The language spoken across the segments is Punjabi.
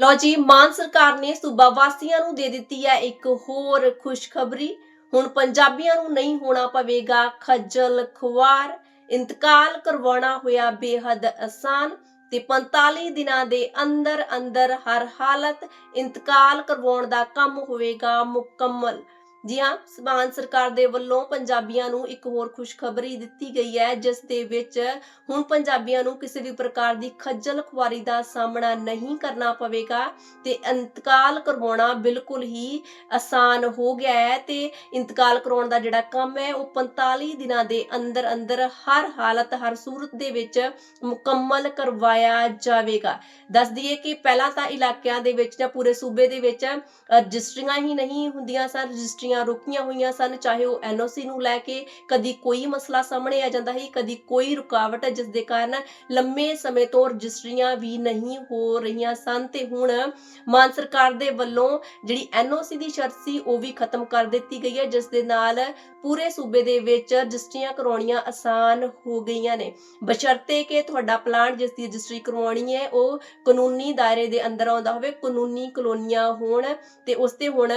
ਲੋ ਜੀ, ਮਾਨ ਸਰਕਾਰ ਨੇ ਸੂਬਾ ਵਾਸੀਆਂ ਨੂੰ ਦੇ ਦਿੱਤੀ ਹੈ ਇੱਕ ਹੋਰ ਖੁਸ਼ਖਬਰੀ। ਹੁਣ ਪੰਜਾਬੀਆਂ ਨੂੰ ਨਹੀਂ ਹੋਣਾ ਪਵੇਗਾ ਖੱਜਲ ਖੁਆਰ। ਇੰਤਕਾਲ ਕਰਵਾਉਣਾ ਹੋਇਆ ਬੇਹੱਦ ਆਸਾਨ ਤੇ 45 ਦਿਨਾਂ ਦੇ ਅੰਦਰ ਅੰਦਰ ਹਰ ਹਾਲਤ ਇੰਤਕਾਲ ਕਰਵਾਉਣ ਦਾ ਕੰਮ ਹੋਵੇਗਾ ਮੁਕੰਮਲ। ਜੀ ਹਾਂ, ਸਮਾਨ ਸਰਕਾਰ ਦੇ ਵੱਲੋਂ ਪੰਜਾਬੀਆਂ ਨੂੰ ਇੱਕ ਹੋਰ ਖੁਸ਼ਖਬਰੀ ਦਿੱਤੀ ਗਈ ਹੈ, ਜਿਸ ਦੇ ਵਿੱਚ ਹੁਣ ਪੰਜਾਬੀਆਂ ਨੂੰ ਕਿਸੇ ਵੀ ਪ੍ਰਕਾਰ ਦੀ ਖੱਜਲ ਖੁਆਰੀ ਦਾ ਸਾਹਮਣਾ ਨਹੀਂ ਕਰਨਾ ਪਵੇਗਾ ਤੇ ਇੰਤਕਾਲ ਕਰਵਾਉਣਾ ਬਿਲਕੁਲ ਹੀ ਆਸਾਨ ਹੋ ਗਿਆ ਹੈ ਤੇ ਇੰਤਕਾਲ ਕਰਾਉਣ ਦਾ ਜਿਹੜਾ ਕੰਮ ਹੈ, ਉਹ 45 ਦਿਨਾਂ ਦੇ ਅੰਦਰ ਅੰਦਰ ਹਰ ਹਾਲਤ, ਹਰ ਸੂਰਤ ਦੇ ਵਿੱਚ ਮੁਕੰਮਲ ਕਰਵਾਇਆ ਜਾਵੇਗਾ। ਦੱਸ ਦਈਏ ਕਿ ਪਹਿਲਾਂ ਤਾਂ ਇਲਾਕਿਆਂ ਦੇ ਵਿੱਚ ਜਾਂ ਪੂਰੇ ਸੂਬੇ ਦੇ ਵਿੱਚ ਰਜਿਸਟਰੀਆਂ ਹੀ ਨਹੀਂ ਹੁੰਦੀਆਂ ਸਨ, ਰਜਿਸਟਰੀਆਂ ਰੁਕੀਆਂ ਹੋਈਆਂ ਸਨ, ਚਾਹੇ ਉਹ ਐਨਓਸੀ ਨੂੰ ਲੈ ਕੇ ਕਦੀ ਕੋਈ ਮਸਲਾ ਸਾਹਮਣੇ ਆ ਜਾਂਦਾ ਸੀ, ਕਦੀ ਕੋਈ ਰੁਕਾਵਟ ਜਿਸ ਦੇ ਕਾਰਨ ਲੰਮੇ ਸਮੇਂ ਤੋਂ ਰਜਿਸਟਰੀਆਂ ਵੀ ਨਹੀਂ ਹੋ ਰਹੀਆਂ ਸਨ ਤੇ ਹੁਣ ਮਾਨ ਸਰਕਾਰ ਦੇ ਵੱਲੋਂ ਜਿਹੜੀ ਐਨਓਸੀ ਦੀ ਸ਼ਰਤ ਸੀ, ਉਹ ਵੀ ਖਤਮ ਕਰ ਦਿੱਤੀ ਗਈ ਹੈ, ਜਿਸ ਦੇ ਨਾਲ ਪੂਰੇ ਸੂਬੇ ਦੇ ਵਿੱਚ ਰਜਿਸਟਰੀਆਂ ਕਰਾਉਣੀਆਂ ਆਸਾਨ ਹੋ ਗਈਆਂ ਨੇ। ਬਸ਼ਰਤੇ ਕਿ ਤੁਹਾਡਾ ਪਲਾਨ ਜਿਸ ਦੀ ਰਜਿਸਟਰੀ ਕਰਵਾਉਣੀ ਹੈ, ਉਹ ਕਾਨੂੰਨੀ ਦਾਇਰੇ ਦੇ ਅੰਦਰ ਆਉਂਦਾ ਹੋਵੇ, ਕਾਨੂੰਨੀ ਕਲੋਨੀਆਂ ਹੋਣ ਤੇ ਉਸ ਤੇ ਹੁਣ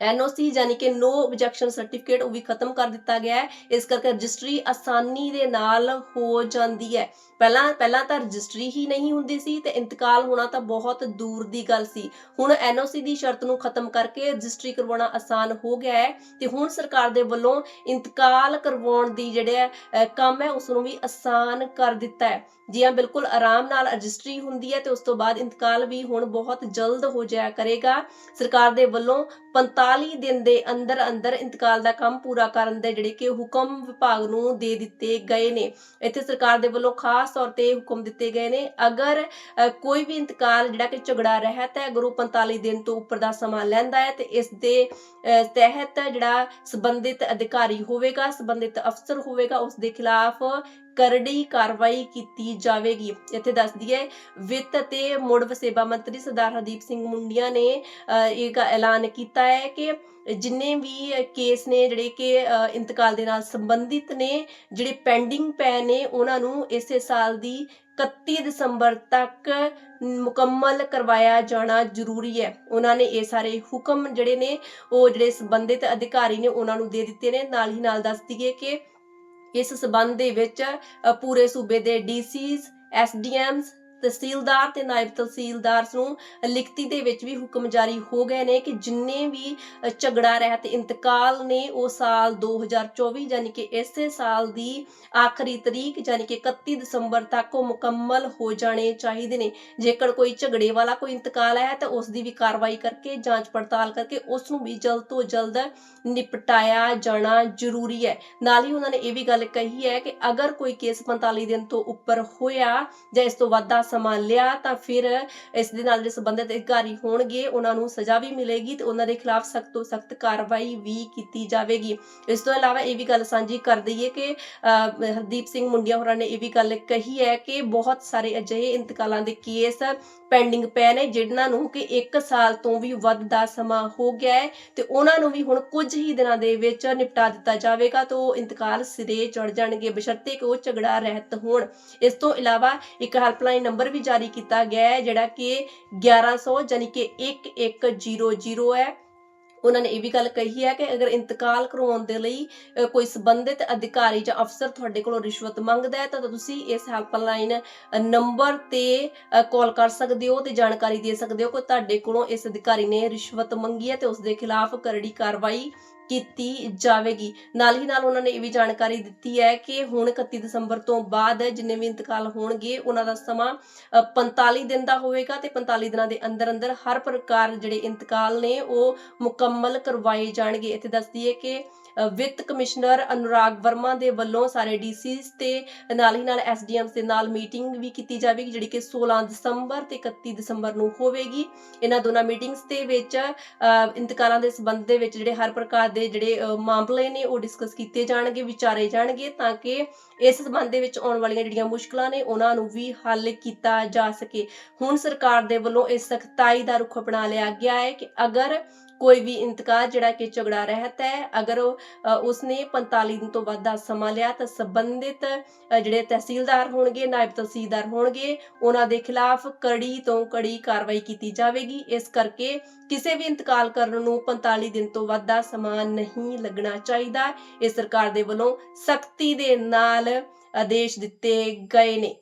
ਐਨਓਸੀ ਯਾਨੀ ਕਿ ਨੋ ਆਬਜੈਕਸ਼ਨ ਸਰਟੀਫਿਕੇਟ ਉਹ ਵੀ ਖਤਮ ਕਰ ਦਿੱਤਾ ਗਿਆ ਹੈ। ਇਸ ਕਰਕੇ ਰਜਿਸਟਰੀ ਆਸਾਨੀ ਦੇ ਨਾਲ ਹੋ ਜਾਂਦੀ ਹੈ। ਪਹਿਲਾਂ ਪਹਿਲਾਂ ਤਾਂ ਰਜਿਸਟਰੀ ਹੀ ਨਹੀਂ ਹੁੰਦੀ ਸੀ ਤੇ ਇੰਤਕਾਲ ਹੋਣਾ ਤਾਂ ਬਹੁਤ ਦੂਰ ਦੀ ਗੱਲ ਸੀ। ਹੁਣ ਐਨਓਸੀ ਦੀ ਸ਼ਰਤ ਨੂੰ ਖਤਮ ਕਰਕੇ ਰਜਿਸਟਰੀ ਕਰਵਾਉਣਾ ਆਸਾਨ ਹੋ ਗਿਆ ਹੈ ਤੇ ਹੁਣ ਸਰਕਾਰ ਦੇ ਵੱਲੋਂ ਇੰਤਕਾਲ ਕਰਵਾਉਣ ਦੀ ਜਿਹੜਾ ਕੰਮ ਹੈ ਉਸ ਨੂੰ ਵੀ ਆਸਾਨ ਕਰ ਦਿੱਤਾ ਹੈ। ਜੀ ਹਾਂ, ਬਿਲਕੁਲ ਆਰਾਮ ਨਾਲ ਰਜਿਸਟਰੀ ਹੁੰਦੀ ਹੈ ਤੇ ਉਸ ਤੋਂ ਬਾਅਦ ਇੰਤਕਾਲ ਵੀ ਹੁਣ ਬਹੁਤ ਜਲਦ ਹੋ ਜਾਇਆ ਕਰੇਗਾ। ਸਰਕਾਰ ਦੇ ਵੱਲੋਂ 45 ਦਿਨ ਦੇ ਅੰਦਰ ਅੰਦਰ ਇੰਤਕਾਲ ਦਾ ਕੰਮ ਪੂਰਾ ਕਰਨ ਦੇ ਜਿਹੜੇ ਕਿ ਹੁਕਮ ਵਿਭਾਗ ਨੂੰ ਦੇ ਦਿੱਤੇ ਗਏ ਨੇ। ਇੱਥੇ ਸਰਕਾਰ ਦੇ ਵੱਲੋਂ ਖਾਸ ਤੌਰ ਤੇ ਹੁਕਮ ਦਿੱਤੇ ਗਏ ਨੇ। ਅਗਰ ਕੋਈ ਵੀ ਇੰਤਕਾਲ ਜਿਹੜਾ ਕਿ ਝਗੜਾ ਰਹਿਤ ਹੈ, ਅਗਰ ਉਹ 45 ਦਿਨ ਤੋਂ ਉੱਪਰ ਦਾ ਸਮਾਂ ਲੈਂਦਾ ਹੈ, ਤੇ ਇਸ ਦੇ ਤਹਿਤ ਜਿਹੜਾ ਸੰਬੰਧਿਤ ਅਧਿਕਾਰੀ ਹੋਵੇਗਾ, ਸੰਬੰਧਿਤ ਅਫਸਰ ਹੋਵੇਗਾ, ਉਸ ਦੇ ਖਿਲਾਫ ਕਰੜੀ ਕਾਰਵਾਈ ਕੀਤੀ ਜਾਵੇਗੀ। ਇੱਥੇ ਦੱਸ ਦਈਏ, ਵਿੱਤ ਅਤੇ ਮੁੜ ਵਸੇਬਾ ਮੰਤਰੀ ਸਰਦਾਰ ਹਰਦੀਪ ਸਿੰਘ ਮੁੰਡੀਆਂ ਨੇ ਇਹ ਐਲਾਨ ਕੀਤਾ ਹੈ ਕਿ ਜਿੰਨੇ ਵੀ ਕੇਸ ਨੇ ਜਿਹੜੇ ਕਿ ਇੰਤਕਾਲ ਦੇ ਨਾਲ ਸੰਬੰਧਿਤ ਨੇ, ਜਿਹੜੇ ਪੈਂਡਿੰਗ ਪਏ ਨੇ, ਉਹਨਾਂ ਨੂੰ ਇਸੇ ਸਾਲ ਦੀ 31 ਦਸੰਬਰ ਤੱਕ ਮੁਕੰਮਲ ਕਰਵਾਇਆ ਜਾਣਾ ਜ਼ਰੂਰੀ ਹੈ। ਉਹਨਾਂ ਨੇ ਇਹ ਸਾਰੇ ਹੁਕਮ ਜਿਹੜੇ ਨੇ, ਉਹ ਜਿਹੜੇ ਸੰਬੰਧਿਤ ਅਧਿਕਾਰੀ ਨੇ, ਉਹਨਾਂ ਨੂੰ ਦੇ ਦਿੱਤੇ ਨੇ। ਨਾਲ ਹੀ ਨਾਲ ਦੱਸ ਦਈਏ ਕਿ ਇਸ ਸਬੰਧ ਦੇ ਵਿੱਚ ਪੂਰੇ ਸੂਬੇ ਦੇ ਡੀਸੀਜ਼ ਐਸਡੀਐਮਸ ਤਹਿਸੀਲਦਾਰ ਤੇ ਨਾਇਬ ਤਹਿਸੀਲਦਾਰ ਨੂੰ ਲਿਖਤੀ ਦੇ ਵਿੱਚ ਵੀ ਹੁਕਮ ਜਾਰੀ ਹੋ ਗਏ ਨੇ ਕਿ ਜਿੰਨੇ ਵੀ ਝਗੜਾ ਰਹਿਤ ਇੰਤਕਾਲ ਨੇ, ਉਹ ਸਾਲ 2024 ਯਾਨੀ ਕਿ ਇਸੇ ਸਾਲ ਦੀ ਆਖਰੀ ਤਰੀਕ ਯਾਨੀ ਕਿ 31 ਦਸੰਬਰ ਤੱਕ ਉਹ ਮੁਕੰਮਲ ਹੋ ਜਾਣੇ ਚਾਹੀਦੇ ਨੇ। ਜੇਕਰ ਕੋਈ ਝਗੜੇ ਵਾਲਾ ਕੋਈ ਇੰਤਕਾਲ ਹੈ ਤਾਂ ਉਸ ਦੀ ਵੀ ਕਾਰਵਾਈ ਕਰਕੇ, ਜਾਂਚ ਪੜਤਾਲ ਕਰਕੇ ਉਸ ਨੂੰ ਵੀ ਜਲਦ ਤੋਂ ਜਲਦ ਨਿਪਟਾਇਆ ਜਾਣਾ ਜ਼ਰੂਰੀ ਹੈ। ਨਾਲ ਹੀ ਉਹਨਾਂ ਨੇ ਇਹ ਵੀ ਗੱਲ ਕਹੀ ਹੈ ਕਿ ਅਗਰ ਕੋਈ ਕੇਸ 45 ਦਿਨ ਤੋਂ ਉੱਪਰ ਹੋਇਆ ਜਾਂ ਇਸ ਤੋਂ ਵੱਧ ਦਾ ਸਮਾਂ ਲਿਆ, ਤਾਂ ਫਿਰ ਇਸ ਦੇ ਨਾਲ ਜਿਹੜੇ ਸੰਬੰਧਿਤ ਅਧਿਕਾਰੀ ਹੋਣਗੇ, ਉਹਨਾਂ ਨੂੰ ਸਜ਼ਾ ਵੀ ਮਿਲੇਗੀ ਤੇ ਉਹਨਾਂ ਦੇ ਖਿਲਾਫ ਸਖਤ ਤੋਂ ਸਖਤ ਕਾਰਵਾਈ ਵੀ ਕੀਤੀ ਜਾਵੇਗੀ। ਇਸ ਤੋਂ ਇਲਾਵਾ ਇਹ ਵੀ ਗੱਲ ਸਾਂਝੀ ਕਰ ਦਈਏ ਕਿ ਹਰਦੀਪ ਸਿੰਘ ਮੁੰਡਿਆ ਹੋਰਾਂ ਨੇ ਇਹ ਵੀ ਗੱਲ ਕਹੀ ਹੈ ਕਿ ਬਹੁਤ ਸਾਰੇ ਅਜਿਹੇ ਇੰਤਕਾਲਾਂ ਦੇ ਕੇਸ ਪੈਂਡਿੰਗ ਪਏ ਨੇ, ਜਿਨ੍ਹਾਂ ਨੂੰ ਕਿ 1 ਸਾਲ ਤੋਂ ਵੀ ਵੱਧ ਦਾ ਸਮਾਂ ਹੋ ਗਿਆ ਹੈ ਤੇ ਉਹਨਾਂ ਨੂੰ ਵੀ ਹੁਣ ਕੁਝ ਹੀ ਦਿਨਾਂ ਦੇ ਵਿੱਚ ਨਿਪਟਾ ਦਿੱਤਾ ਜਾਵੇਗਾ ਤਾਂ ਉਹ ਇੰਤਕਾਲ ਸਿਰੇ ਚੜ ਜਾਣਗੇ, ਬਸ਼ਰਤੇ ਕਿ ਉਹ ਝਗੜਾ ਰਹਿਤ ਹੋਣ। ਇਸ ਤੋਂ ਇਲਾਵਾ ਇੱਕ ਹੈਲਪਲਾਈਨ ਨੰਬਰ ਵੀ ਜਾਰੀ ਕੀਤਾ ਗਿਆ ਹੈ, ਜਿਹੜਾ ਕਿ 1100 ਯਾਨੀ ਕਿ 1100 ਹੈ। ਉਹਨਾਂ ਨੇ ਇਹ ਵੀ ਗੱਲ ਕਹੀ ਹੈ ਕਿ ਅਗਰ ਇੰਤਕਾਲ ਕਰਵਾਉਣ ਦੇ ਲਈ ਕੋਈ ਸੰਬੰਧਿਤ ਅਧਿਕਾਰੀ ਜਾਂ ਅਫਸਰ ਤੁਹਾਡੇ ਕੋਲੋਂ ਰਿਸ਼ਵਤ ਮੰਗਦਾ ਹੈ, ਤਾਂ ਤੁਸੀਂ ਇਸ ਹੈਲਪਲਾਈਨ ਨੰਬਰ ਤੇ ਕਾਲ ਕਰ ਸਕਦੇ ਹੋ ਤੇ ਜਾਣਕਾਰੀ ਦੇ ਸਕਦੇ ਹੋ ਕਿ ਤੁਹਾਡੇ ਕੋਲੋਂ ਇਸ ਅਧਿਕਾਰੀ ਨੇ ਰਿਸ਼ਵਤ ਮੰਗੀ ਹੈ ਤੇ ਉਸ ਦੇ ਖਿਲਾਫ ਕਰੜੀ ਕਾਰਵਾਈ ਕੀਤੀ ਜਾਵੇਗੀ। ਨਾਲ ਹੀ ਨਾਲ ਉਹਨਾਂ ਨੇ ਇਹ ਵੀ ਜਾਣਕਾਰੀ ਦਿੱਤੀ ਹੈ ਕਿ ਹੁਣ 31 ਦਸੰਬਰ ਤੋਂ ਬਾਅਦ ਜਿੰਨੇ ਵੀ ਇੰਤਕਾਲ ਹੋਣਗੇ, ਉਹਨਾਂ ਦਾ ਸਮਾਂ 45 ਦਿਨ ਦਾ ਹੋਵੇਗਾ ਤੇ 45 ਦਿਨਾਂ ਦੇ ਅੰਦਰ ਅੰਦਰ ਹਰ ਪ੍ਰਕਾਰ ਜਿਹੜੇ ਇੰਤਕਾਲ ਨੇ, ਉਹ ਮੁਕੰਮਲ ਕਰਵਾਏ ਜਾਣਗੇ। ਇੱਥੇ ਦੱਸ ਦਈਏ ਕਿ ਵਿੱਤ ਕਮਿਸ਼ਨਰ ਅਨੁਰਾਗ ਵਰਮਾ ਦੇ ਵੱਲੋਂ ਸਾਰੇ ਡੀਸੀਸ ਤੇ ਨਾਲ ਹੀ ਨਾਲ ਐਸਡੀਐਮਸ ਦੇ ਨਾਲ ਮੀਟਿੰਗ ਵੀ ਕੀਤੀ ਜਾਵੇਗੀ, ਜਿਹੜੀ ਕਿ 16 ਦਸੰਬਰ ਤੇ 31 ਦਸੰਬਰ ਨੂੰ ਹੋਵੇਗੀ। ਇਹਨਾਂ ਦੋਨਾਂ ਮੀਟਿੰਗਸ ਦੇ ਵਿੱਚ ਇੰਤਕਾਲਾਂ ਦੇ ਸੰਬੰਧ ਦੇ ਵਿੱਚ ਜਿਹੜੇ ਹਰ ਪ੍ਰਕਾਰ ਦੇ ਜਿਹੜੇ ਮਾਮਲੇ ਨੇ ਉਹ ਡਿਸਕਸ ਕੀਤੇ ਜਾਣਗੇ, ਵਿਚਾਰੇ ਜਾਣਗੇ ਤਾਂ ਕਿ ਇਸ ਸੰਬੰਧ ਦੇ ਵਿੱਚ ਆਉਣ ਵਾਲੀਆਂ ਜਿਹੜੀਆਂ ਮੁਸ਼ਕਲਾਂ ਨੇ ਉਹਨਾਂ ਨੂੰ ਵੀ ਹੱਲ ਕੀਤਾ ਜਾ ਸਕੇ। ਹੁਣ ਸਰਕਾਰ ਦੇ ਵੱਲੋਂ ਇਸ ਸਖਤਾਈ ਦਾ ਰੁਖ ਅਪਣਾ ਲਿਆ ਗਿਆ ਹੈ ਕਿ ਅਗਰ ਕੋਈ ਵੀ ਇੰਤਕਾਲ ਜਿਹੜਾ ਕਿ ਝਗੜਾ ਰਹਿਤ ਹੈ ਅਗਰ ਉਹ, 45 ਦਿਨ ਤੋਂ ਵੱਧ ਦਾ ਸਮਾਂ ਲਿਆ ਤਾਂ ਸੰਬੰਧਿਤ ਜਿਹੜੇ ਤਹਿਸੀਲਦਾਰ ਹੋਣਗੇ ਨਾਇਬ ਤਹਿਸੀਲਦਾਰ ਹੋਣਗੇ ਉਹਨਾਂ ਦੇ ਖਿਲਾਫ ਕੜੀ ਤੋਂ ਕੜੀ ਕਾਰਵਾਈ ਕੀਤੀ ਜਾਵੇਗੀ। ਇਸ ਕਰਕੇ ਕਿਸੇ ਵੀ ਇੰਤਕਾਲ ਕਰਨ ਨੂੰ 45 ਦਿਨ ਤੋਂ ਵੱਧ ਦਾ ਸਮਾਂ ਨਹੀਂ ਲੱਗਣਾ ਚਾਹੀਦਾ। ਇਹ ਸਰਕਾਰ ਦੇ ਵੱਲੋਂ ਸਖਤੀ ਦੇ ਨਾਲ ਆਦੇਸ਼ ਦਿੱਤੇ ਗਏ ਨੇ।